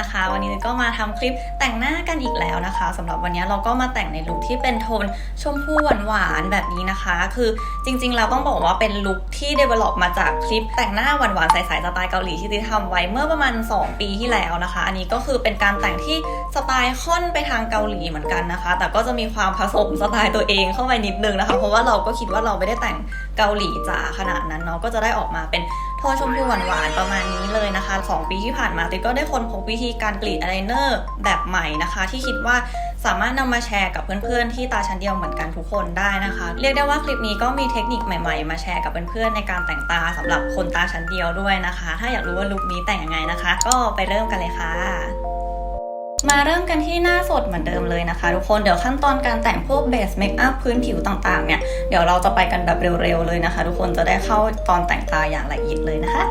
นะคะ วันนี้ก็มาทำคลิปแต่งหน้ากันอีกแล้วนะคะสำหรับวันนี้เราก็มาแต่งในลุคที่เป็นโทนชมพูหวานๆแบบนี้นะคะ คือจริงๆเราต้องบอกว่าเป็นลุคที่ develop มาจากคลิปแต่งหน้าหวานๆใสๆสไตล์เกาหลีที่ติทำไว้เมื่อประมาณ 2 ปีที่แล้วนะคะ อันนี้ก็คือเป็นการแต่งที่สไตล์ค่อนไปทางเกาหลีเหมือนกันนะคะ แต่ก็จะมีความผสมสไตล์ตัวเองเข้าไปนิดนึงนะคะ เพราะว่าเราก็คิดว่าเราไม่ได้แต่งเกาหลีจ๋าขนาดนั้นเนาะก็จะได้ออกมาเป็น โทนชมพูหวานๆประมาณนี้เลยนะคะ 2 ปีที่ผ่านมาติดก็ได้ค้นพบวิธีการกรีดอายไลเนอร์แบบใหม่นะคะ ที่คิดว่าสามารถนำมาแชร์กับเพื่อนๆ ที่ตาชั้นเดียวเหมือนกันทุกคนได้นะคะ เรียกได้ว่าคลิปนี้ก็มีเทคนิคใหม่ๆ มาแชร์กับเพื่อนๆในการแต่งตาสำหรับคนตาชั้นเดียวด้วยนะคะ ถ้าอยากรู้ว่าลุคนี้แต่งยังไงนะคะ ก็ไปเริ่มกันเลยค่ะ มาเริ่มกันที่หน้าสดเหมือนเดิมเลยนะคะทุกคนเดี๋ยวขั้นตอนการแต่งพวกเบสเมคอัพพื้นผิวต่างๆเนี่ยเดี๋ยวเราจะไปกันแบบเร็วๆเลยนะคะ ทุกคนจะได้เข้าตอนแต่งตาอย่างละเอียดเลยนะคะ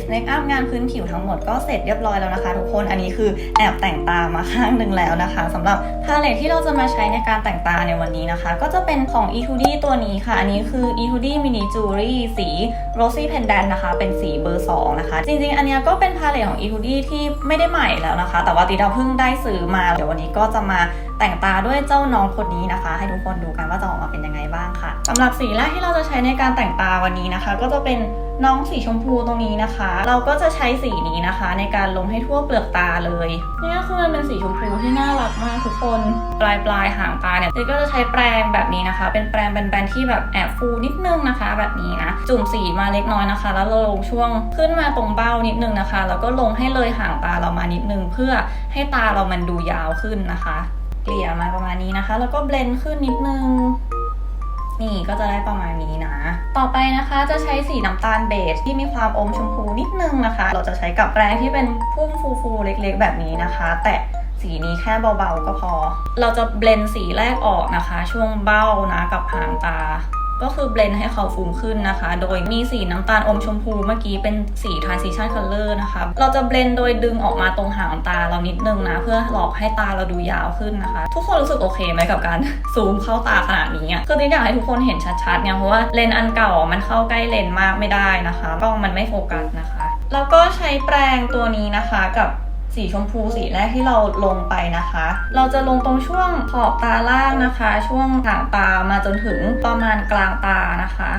สเมคอัพงานพื้นผิวทั้งหมดก็เสร็จเรียบร้อยแล้วนะคะ ทุกคนอันนี้คือแอบแต่งตามาข้างหนึ่งแล้วนะคะสำหรับพาเลทที่เราจะมาใช้ในการแต่งตาในวันนี้นะคะ ก็จะเป็นของ e 2 d ตัวนี้ค่ะ อันนี้คือ e 2 d mini jewelry สี rosy pendant นะคะ เป็นสีเบอร์ 2 นะคะ จริงๆ อันนี้ก็เป็นพาเลทของ e 2 d ที่ไม่ได้ใหม่แล้วนะคะ แต่ว่าติดาเพิ่งได้ซื้อมา เดี๋ยววันนี้ก็จะมาแต่งตาด้วยเจ้าน้องคนนี้นะคะ ให้ทุกคนดูกันว่าจะออกมาเป็นยังไงบ้างค่ะสำหรับสีแรกที่เราจะใช้ในการแต่งตาวันนี้นะคะ ก็จะเป็น น้องสีชมพูตรงนี้นะคะ เราก็จะใช้สีนี้นะคะ ในการลงให้ทั่วเปลือกตาเลยนี่คือมันเป็นสีชมพูที่น่ารักมากทุกคน ปลายปลายหางตาเนี่ยก็จะใช้แปรงแบบนี้นะคะ เป็นแปรงแบนๆที่แบบแอบฟูนิดนึงนะคะ แบบนี้นะ จุ่มสีมาเล็กน้อยนะคะ แล้วลงช่วงขึ้นมาตรงเบ้านิดนึงนะคะ แล้วก็ลงให้เลยหางตาเรามานิดนึง เพื่อให้ตาเรามันดูยาวขึ้นนะคะ เกลี่ยมาประมาณนี้นะคะ แล้วก็เบลนด์ขึ้นนิดนึง นี่ก็จะได้ประมาณนี้นะ ต่อไปนะคะจะใช้สีน้ำตาลเบสที่มีความอมชมพูนิดนึงนะคะ เราจะใช้กับแปรงที่เป็นพุ่มฟูๆเล็กๆ แบบนี้นะคะ แต่สีนี้แค่เบาๆก็พอ เราจะเบลนสีแรกออกนะคะ ช่วงเบ้านะกับหางตา ก็คือเบลนให้เขาฟูมขึ้นนะคะ โดยมีสีน้ำตาลอมชมพูเมื่อกี้เป็นสี transition color นะคะ เราจะเบลนโดยดึงออกมาตรงหางตาเรานิดนึงนะ เพื่อหลอกให้ตาเราดูยาวขึ้นนะคะ ทุกคนรู้สึกโอเคไหมกับการซูมเข้าตาขนาดนี้อะคือติ๊กอยากให้ทุกคนเห็นชัดๆเนี่ยเพราะว่าเลนส์อันเก่ามันเข้าใกล้เลนส์มากไม่ได้นะคะกล้องมันไม่โฟกัสนะคะ แล้วก็ใช้แปรงตัวนี้นะคะกับ สีชมพูสีแรกที่เราลงไปนะคะ เราจะลงตรงช่วงขอบตาล่างนะคะ ช่วงหางตามาจนถึงประมาณกลางตานะคะ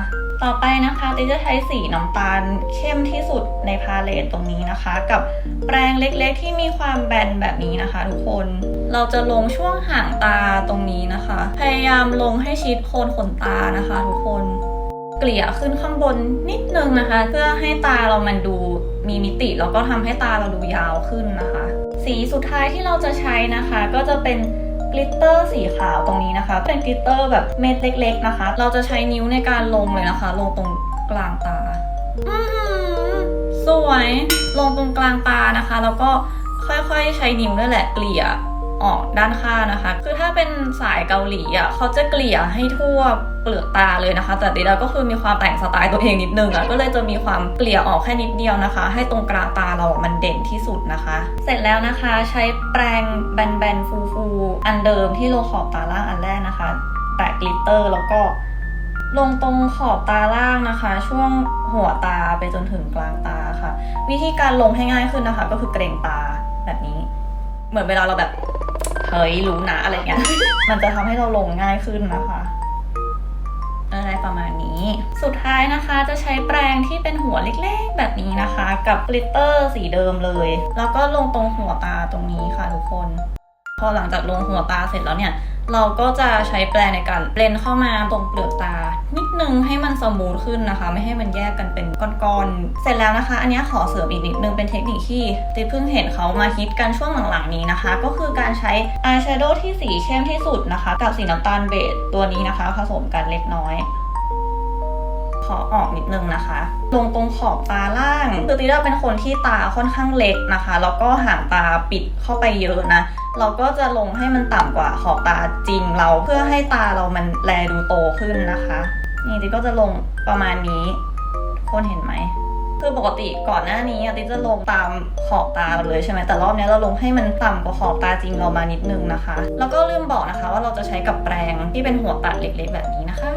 ต่อไปนะคะติจะใช้สีน้ำตาลเข้มที่สุดในพาเลตตรงนี้นะคะ กับแปรงเล็กๆ ที่มีความแบนแบบนี้นะคะ ทุกคนเราจะลงช่วงหางตาตรงนี้นะคะ พยายามลงให้ชิดโคนขนตานะคะ ทุกคนเกลี่ยขึ้นข้างบนนิดนึงนะคะ เพื่อให้ตาเรามันดู มีมิติแล้วก็ทำให้ตาเราดูยาวขึ้นนะคะ สีสุดท้ายที่เราจะใช้นะคะ ก็จะเป็นกลิตเตอร์สีขาวตรงนี้นะคะ เป็นกลิตเตอร์แบบเม็ดเล็ก ๆนะคะ เราจะใช้นิ้วในการลงเลยนะคะ ลงตรงกลางตาสวย ลงตรงกลางตานะคะ แล้วก็ค่อยๆใช้นิ้วนั่นแหละเกลี่ยออกด้านข้างนะคะ คือถ้าเป็นสายเกาหลีอะเขาจะเกลี่ยให้ทั่ว เปลือกตาเลยนะคะ แต่ดิดาก็คือมีความแต่งสไตล์ตัวเองนิดนึงอะก็เลยจะมีความเกลี่ยออกแค่นิดเดียวนะคะ ให้ตรงกลางตาเราอะมันเด่นที่สุดนะคะ เสร็จแล้วนะคะใช้แปรงแบนๆฟูๆอันเดิมที่โลขอบตาล่างอันแรกนะคะแปะกลิตเตอร์แล้วก็ลงตรงขอบตาล่างนะคะ ช่วงหัวตาไปจนถึงกลางตาค่ะ วิธีการลงให้ง่ายขึ้นนะคะ ก็คือเกรงตาแบบนี้ เหมือนเวลาเราแบบเฮ้ยรู้นะอะไรเงี้ยมันจะทำให้เราลงง่ายขึ้นนะคะ จะใช้แปรงที่เป็นหัวเล็กๆ แบบนี้นะคะ กับกลิตเตอร์สีเดิมเลย แล้วก็ลงตรงหัวตาตรงนี้ค่ะทุกคน พอหลังจากลงหัวตาเสร็จแล้วเนี่ย เราก็จะใช้แปรงในการเบลนเข้ามาตรงเปลือกตา นิดนึงให้มันสมูทขึ้นนะคะ ไม่ให้มันแยกกันเป็นก้อนๆ เสร็จแล้วนะคะ อันนี้ขอเสริมอีกนิดนึงเป็นเทคนิคที่ติเพิ่งเห็นเขามาฮิตกันช่วงหลังๆนี้นะคะ ก็คือการใช้อายแชโดว์ที่สีเข้มที่สุดนะคะ กับสีน้ำตาลเบจตัวนี้นะคะ ผสมกันเล็กน้อย ขอออกนิดนึงนะคะ ลงตรงขอบตาล่างคือติดาเป็นคนที่ตาค่อนข้างเล็กนะคะ แล้วก็หางตาปิดเข้าไปเยอะนะ เราก็จะลงให้มันต่ำกว่าขอบตาจริงเราเพื่อให้ตาเรามันแลดูโตขึ้นนะคะ นี่ติก็จะลงประมาณนี้ทุกคนเห็นไหมคือปกติก่อนหน้านี้อะติจะลงตามขอบตาเลยใช่ไหมแต่รอบนี้เราลงให้มันต่ำกว่าขอบตาจริงเรามานิดนึงนะคะ แล้วก็ลืมบอกนะคะว่าเราจะใช้กับแปรงที่เป็นหัวตัดเล็กๆแบบนี้นะคะ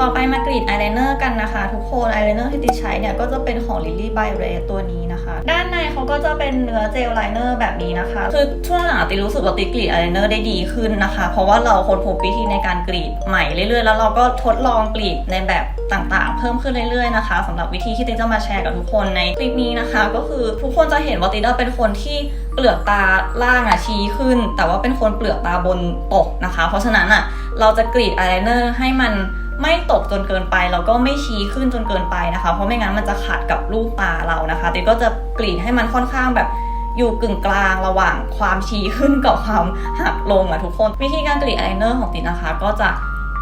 ต่อไปมากรีดอายไลเนอร์กันนะคะ ทุกคนอายไลเนอร์ที่ติใช้เนี่ยก็จะเป็นของ Lily by r a ตัวนี้นะคะ ด้านในเขาก็จะเป็นเนื้อเจลไลเนอร์แบบนี้นะคะ คือช่วงหลังติรู้สึกว่าติกรีดอายไลเนอร์ได้ดีขึ้นนะคะ เพราะว่าเราค้นพบวิธีในการกรีดใหม่เรื่อยๆ แล้วเราก็ทดลองกรีดในแบบต่างๆ เพิ่มขึ้นเรื่อยๆนะคะสำหรับวิธีที่ติจะมาแชร์กับทุกคนในคลิปนี้นะคะ ก็คือทุกคนจะเห็นว่าติเป็นคนที่เปลือกตาล่างอะชี้ขึ้น แต่ว่าเป็นคนเปลือกตาบนตกนะคะ เพราะฉะนั้นอะเราจะกรีดอายไลเนอร์ให้มัน ไม่ตกจนเกินไปแล้วก็ไม่ชี้ขึ้นจนเกินไปนะคะ เพราะไม่งั้นมันจะขัดกับรูปตาเรานะคะติกก็จะกรีดให้มันค่อนข้างแบบอยู่กึ่งกลางระหว่างความชี้ขึ้นกับความหักลงอะทุกคน วิธีการกรีดอายไลเนอร์ของตินะคะ ก็จะ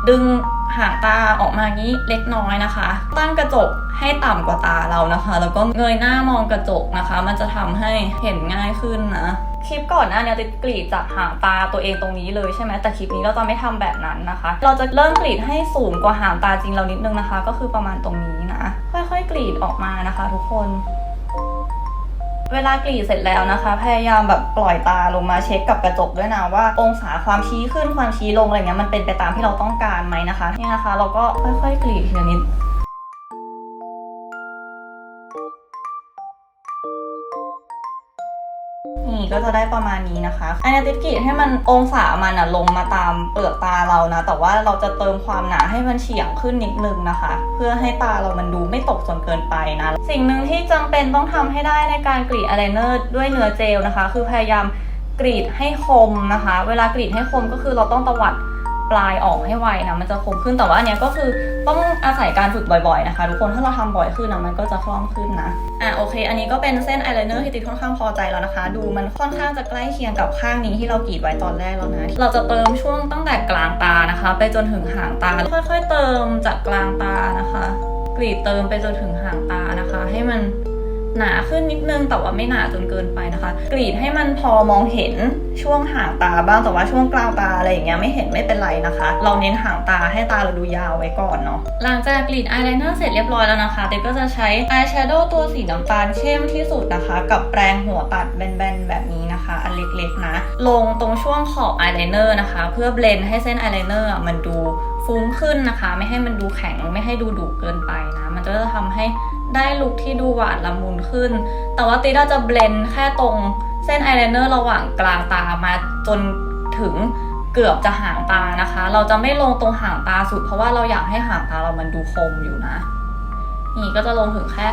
ดึงหางตาออกมางี้เล็กน้อยนะคะ ตั้งกระจกให้ต่ำกว่าตาเรานะคะ แล้วก็เงยหน้ามองกระจกนะคะ มันจะทำให้เห็นง่ายขึ้นนะคลิปก่อนหน้านี้ติดกรีดจากหางตาตัวเองตรงนี้เลยใช่ไหมแต่คลิปนี้เราจะไม่ทำแบบนั้นนะคะ เราจะเริ่มกรีดให้สูงกว่าหางตาจริงเรานิดนึงนะคะ ก็คือประมาณตรงนี้นะ ค่อยๆกรีดออกมานะคะ ทุกคน เวลากรีดเสร็จแล้วนะคะ พยายามแบบปล่อยตาลงมาเช็คกับกระจกด้วยนะว่า องศาความชี้ขึ้นความชี้ลงอะไรเงี้ยมันเป็นไปตามที่เราต้องการไหมนะคะเนี่ยนะคะ เราก็ค่อยๆกรีดทีละนิด ก็จะได้ประมาณนี้นะคะอันนี้ติดกรีดให้มันองศามันอะลงมาตามเปลือกตาเรานะ แต่ว่าเราจะเติมความหนาให้มันเฉียงขึ้นนิดนึงนะคะ เพื่อให้ตาเรามันดูไม่ตกจนเกินไปนะ สิ่งหนึ่งที่จำเป็นต้องทำให้ได้ในการกรีดอายไลเนอร์ด้วยเนื้อเจลนะคะ คือพยายามกรีดให้คมนะคะ เวลากรีดให้คมก็คือเราต้องตวัด ปลายออกให้ไวนะมันจะคมขึ้นแต่ว่าอันเนี้ยก็คือต้องอาศัยการฝึกบ่อยๆนะคะ ทุกคนถ้าเราทำบ่อยขึ้นนะมันก็จะคล่องขึ้นนะอะโอเค อันนี้ก็เป็นเส้นอายไลเนอร์ที่ติดค่อนข้างพอใจแล้วนะคะ ดูมันค่อนข้างจะใกล้เคียงกับข้างนี้ที่เรากรีดไว้ตอนแรกแล้วนะเราจะเติมช่วงตั้งแต่กลางตานะคะ ไปจนถึงหางตาค่อย ๆ เติมจากกลางตานะคะ กรีดเติมไปจนถึงหางตานะคะ ให้มัน หนาขึ้นนิดนึงแต่ว่าไม่หนาจนเกินไปนะคะ กรีดให้มันพอมองเห็นช่วงหางตาบ้างแต่ว่าช่วงกลางตาอะไรอย่างเงี้ยไม่เห็นไม่เป็นไรนะคะ เราเน้นหางตาให้ตาเราดูยาวไว้ก่อนเนาะหลังจากกรีดอายไลเนอร์เสร็จเรียบร้อยแล้วนะคะเด็กก็จะใช้อายแชโดว์ตัวสีน้ำตาลเข้มที่สุดนะคะ กับแปรงหัวตัดแบนๆแบบนี้นะคะ อันเล็กๆนะ ลงตรงช่วงขอบอายไลเนอร์นะคะ เพื่อเบลนให้เส้นอายไลเนอร์มันดูฟุ้งขึ้นนะคะ ไม่ให้มันดูแข็งไม่ให้ดูดุเกินไปนะ มันจะทำให้ ได้ลุคที่ดูหวานละมุนขึ้น แต่ว่าติดาจะเบลนแค่ตรงเส้นอายไลเนอร์ระหว่างกลางตามาจนถึงเกือบจะหางตานะคะ เราจะไม่ลงตรงหางตาสุด เพราะว่าเราอยากให้หางตาเรามันดูคมอยู่นะ นี่ก็จะลงถึงแค่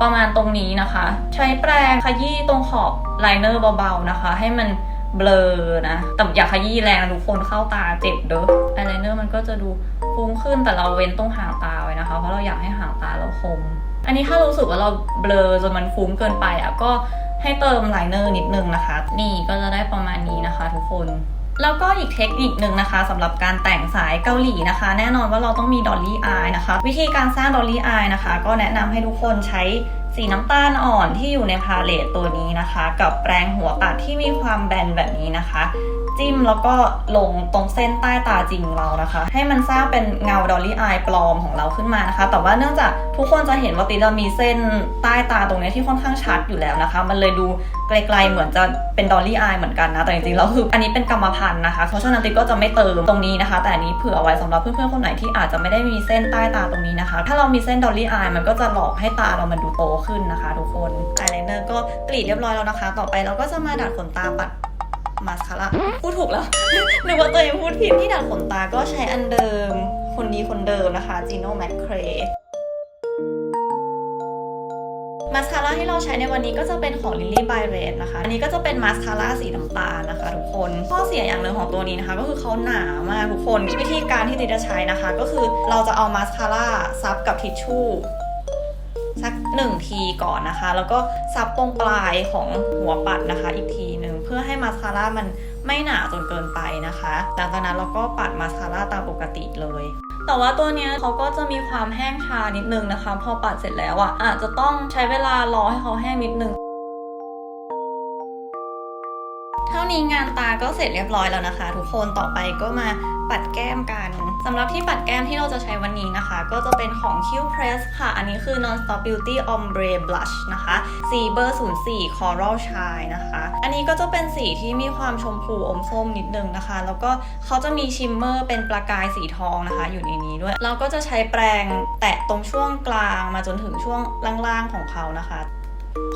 ประมาณตรงนี้นะคะ ใช้แปรงขยี้ตรงขอบไลเนอร์เบาๆนะคะ ให้มันเบลอนะแต่อย่าขยี้แรงนะทุกคนเข้าตาเจ็บเด้ออายไลเนอร์มันก็จะดูฟุ้งขึ้นแต่เราเว้นตรงหางตาไว้นะคะ เพราะเราอยากให้หางตาเราคม อันนี้ถ้ารู้สึกว่าเราเบลอจนมันฟุ้งเกินไปอะก็ให้เติมไลเนอร์นิดนึงนะคะ นี่ก็จะได้ประมาณนี้นะคะทุกคนแล้วก็อีกเทคนิคหนึ่งนะคะสำหรับการแต่งสายเกาหลีนะคะ แน่นอนว่าเราต้องมีดอลลี่อายนะคะ วิธีการสร้างดอลลี่อายนะคะ ก็แนะนำให้ทุกคนใช้สีน้ำตาลอ่อนที่อยู่ในพาเลตตัวนี้นะคะ กับแปรงหัวปัดที่มีความแบนแบบนี้นะคะ จิ้มแล้วก็ลงตรงเส้นใต้ตาจริงเรานะคะ ให้มันสร้างเป็นเงาดอลลี่อายปลอมของเราขึ้นมานะคะ แต่ว่าเนื่องจากทุกคนจะเห็นว่าติเรามีเส้นใต้ตาตรงนี้ที่ค่อนข้างชัดอยู่แล้วนะคะ มันเลยดูไกลๆเหมือนจะเป็นดอลลี่อายเหมือนกันนะ แต่จริงๆแล้วคืออันนี้เป็นกรรมพันธุ์นะคะ เพราะฉะนั้นติก็จะไม่เติมตรงนี้นะคะ แต่อันนี้เผื่อไว้สำหรับเพื่อนๆคนไหนที่อาจจะไม่ได้มีเส้นใต้ตาตรงนี้นะคะ ถ้าเรามีเส้นดอลลี่อายมันก็จะหลอกให้ตาเรามันดูโตขึ้นนะคะ ทุกคนอายไลเนอร์ก็กรีดเรียบร้อยแล้วนะคะ ต่อไปเราก็จะมาดัดขนตาปัด มาสคาร่าพูดถูกแล้วนึกว่าตัวเองพูดผิดที่ดัดขนตาก็ใช้อันเดิม คนดีคนเดิมนะคะ Gino m c c r a e มาสคาร่าที่เราใช้ในวันนี้ก็จะเป็นของ Lily by Red นะคะ อันนี้ก็จะเป็นมาสคาร่าสีน้ำตาลนะคะทุกคน ข้อเสียอย่างหนึ่งของตัวนี้นะคะ ก็คือเขาหนามากทุกคน วิธีการที่ติจะใช้นะคะ ก็คือเราจะเอามาสคาร่าซับกับทิชชู่สักหนึ่งทีก่อนนะคะ แล้วก็ซับตรงปลายของหัวปัดนะคะอีกที พื่อให้มาสคาร่ามันไม่หนาจนเกินไปนะคะหลังจากนั้นเราก็ปัดมาสคาร่าตามปกติเลยแต่ว่าตัวเนี้ยเขาก็จะมีความแห้งชานิดนึงนะคะ พอปัดเสร็จแล้วอะอาจจะต้องใช้เวลารอให้เขาแห้งนิดนึง นี้งานตาก็เสร็จเรียบร้อยแล้วนะคะ ทุกคนต่อไปก็มาปัดแก้มกันสำหรับที่ปัดแก้มที่เราจะใช้วันนี้นะคะ ก็จะเป็นของ Q Press ค่ะ อันนี้คือ Non Stop Beauty Ombre Blush นะคะสีเบอร์ 04 Coral Shine นะคะ อันนี้ก็จะเป็นสีที่มีความชมพูอมส้มนิดนึงนะคะ แล้วก็เขาจะมีชิมเมอร์เป็นประกายสีทองนะคะ อยู่ในนี้ด้วย เราก็จะใช้แปรงแตะตรงช่วงกลางมาจนถึงช่วงล่างๆของเขานะคะ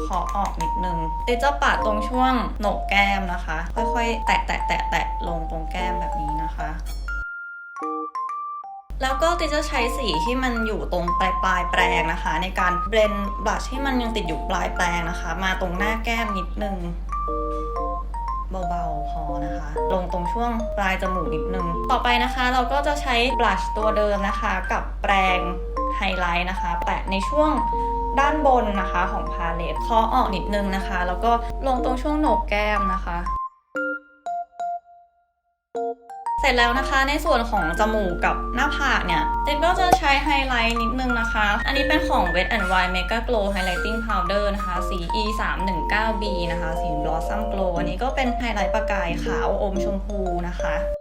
ขอออกนิดนึงเดยวจะปาดตรงช่วงโหนกแก้มนะคะ ค่อยๆ แตะแตะแตะแตะลงตรงแก้มแบบนี้นะคะ แล้วก็ติจะใช้สีที่มันอยู่ตรงปลายปลายแปรงนะคะ ในการเบลนบลัชที่มันยังติดอยู่ปลายแปรงนะคะ มาตรงหน้าแก้มนิดนึงเบาๆพอนะคะ ลงตรงช่วงปลายจมูกนิดนึง ต่อไปนะคะเราก็จะใช้บลัชตัวเดิมนะคะ กับแปรงไฮไลท์นะคะ แปะในช่วง ด้านบนนะคะของพาเลตเคาะออกนิดนึงนะคะ แล้วก็ลงตรงช่วงโหนกแก้มนะคะ เสร็จแล้วนะคะในส่วนของจมูกกับหน้าผากเนี่ยเจนก็จะใช้ไฮไลท์นิดนึงนะคะ อันนี้เป็นของ Wet n Wild Mega Glow Highlighting Powder นะคะ สี E 3 1 9 B นะคะ สี Blossom Glow อันนี้ก็เป็นไฮไลท์ประกายขาวอมชมพูนะคะ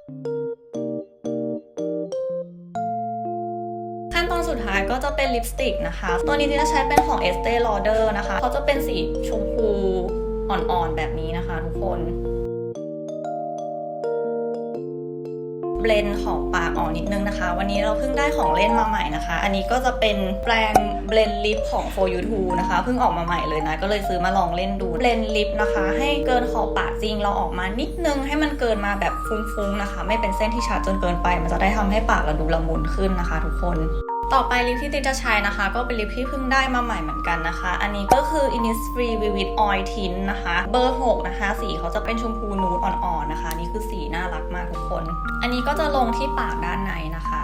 ก็จะเป็นลิปสติกนะคะ ตัวนี้ที่จะใช้เป็นของ Estee Lauder นะคะเขาจะเป็นสีชมพูอ่อนๆแบบนี้นะคะทุกคนเบลนของปากออกนิดนึงนะคะ วันนี้เราเพิ่งได้ของเล่นมาใหม่นะคะ อันนี้ก็จะเป็นแปรงเบลนลิปของ For You Two นะคะเพิ่งออกมาใหม่เลยนะ ก็เลยซื้อมาลองเล่นดูเบลนลิปนะคะ ให้เกินขอบปากจริงเราออกมานิดนึงให้มันเกินมาแบบฟุ้งๆนะคะ ไม่เป็นเส้นที่ชัดจนเกินไป มันจะได้ทำให้ปากเราดูละมุนขึ้นนะคะ ทุกคน ต่อไปลิปที่ติจะใช้นะคะ ก็เป็นลิปที่เพิ่งได้มาใหม่เหมือนกันนะคะ อันนี้ก็คือ Innisfree Vivid Oil Tint นะคะ เบอร์ 6 นะคะ สีเขาจะเป็นชมพูนูดอ่อนๆนะคะ นี่คือสีน่ารักมากทุกคน อันนี้ก็จะลงที่ปากด้านในนะคะ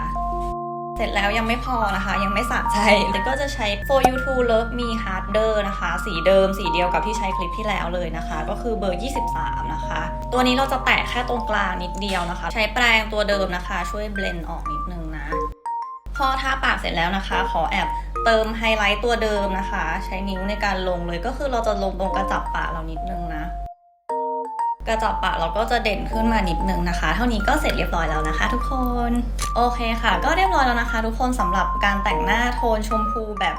เสร็จแล้วยังไม่พอนะคะ ยังไม่สะใจแล้วก็จะใช้ For You to Love Me Harder นะคะ สีเดิมสีเดียวกับที่ใช้คลิปที่แล้วเลยนะคะ ก็คือเบอร์ 23 นะคะ ตัวนี้เราจะแตะแค่ตรงกลางนิดเดียวนะคะ ใช้แปรงตัวเดิมนะคะ ช่วยเบลนด์ออกนิดนึง พอทาปากเสร็จแล้วนะคะ ขอแอบเติมไฮไลท์ตัวเดิมนะคะ ใช้นิ้วในการลงเลยก็คือเราจะลงตรงกระจับปากเรานิดนึงนะ กระจับปากเราก็จะเด่นขึ้นมานิดนึงนะคะ เท่านี้ก็เสร็จเรียบร้อยแล้วนะคะ ทุกคนโอเคค่ะ ก็เรียบร้อยแล้วนะคะ ทุกคนสำหรับการแต่งหน้าโทนชมพูแบบ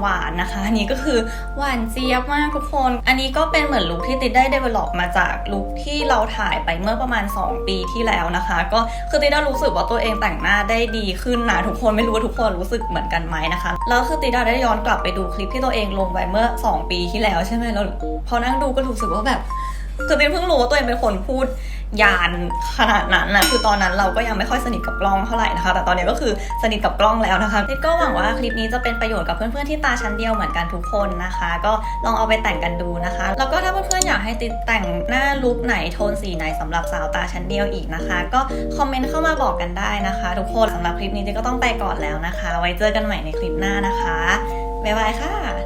หวานๆนะคะอันนี้ก็คือหวานเจี๊ยบมากทุกคน อันนี้ก็เป็นเหมือนลุคที่ติดได้ develop มาจากลุคที่เราถ่ายไปเมื่อประมาณ 2 ปีที่แล้วนะคะ ก็คือติดได้รู้สึกว่าตัวเองแต่งหน้าได้ดีขึ้นนะทุกคนไม่รู้ว่าทุกคนรู้สึกเหมือนกันไหมนะคะแล้วคือติดได้ย้อนกลับไปดูคลิปที่ตัวเองลงไปเมื่อ 2 ปีที่แล้วใช่ไหมแล้วพอนั่งดูก็รู้สึกว่าแบบ คือตินเพิ่งรู้ว่าตัวเองเป็นคนพูดยานขนาดนั้นนะคือตอนนั้นเราก็ยังไม่ค่อยสนิทกับกล้องเท่าไหร่นะคะ แต่ตอนนี้ก็คือสนิทกับกล้องแล้วนะคะตินก็หวังว่าคลิปนี้จะเป็นประโยชน์กับเพื่อนๆที่ตาชั้นเดียวเหมือนกันทุกคนนะคะ ก็ลองเอาไปแต่งกันดูนะคะ แล้วก็ถ้าเพื่อนๆอยากให้ติดแต่งหน้าลุคไหนโทนสีไหนสำหรับสาวตาชั้นเดียวอีกนะคะ ก็คอมเมนต์เข้ามาบอกกันได้นะคะ ทุกคนสำหรับคลิปนี้ก็ต้องไปก่อนแล้วนะคะ ไว้เจอกันใหม่ในคลิปหน้านะคะบ๊ายบายค่ะ